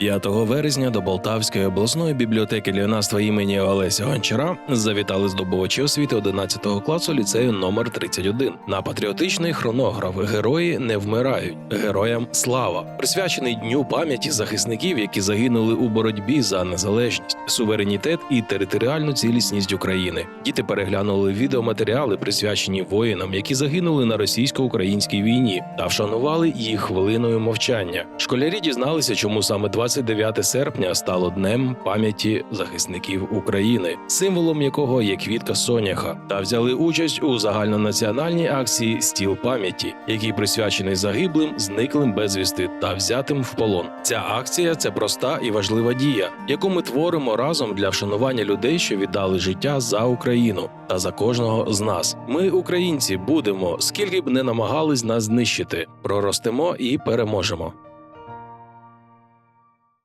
5 вересня до Полтавської обласної бібліотеки для юнацтва імені Олеся Гончара завітали здобувачі освіти 11 класу ліцею номер 31 на патріотичний хронограф Герої не вмирають. Героям слава присвячений дню пам'яті захисників, які загинули у боротьбі за незалежність, суверенітет і територіальну цілісність України. Діти переглянули відеоматеріали, присвячені воїнам, які загинули на російсько-українській війні, та вшанували їх хвилиною мовчання. Школярі дізналися, чому саме 29 серпня стало днем пам'яті захисників України, символом якого є квітка соняха, та взяли участь у загальнонаціональній акції Стіл пам'яті, який присвячений загиблим, зниклим безвісти та взятим в полон. Ця акція це проста і важлива дія, яку ми творимо разом для вшанування людей, що віддали життя за Україну та за кожного з нас. Ми, українці, будемо, скільки б не намагались нас знищити, проростемо і переможемо.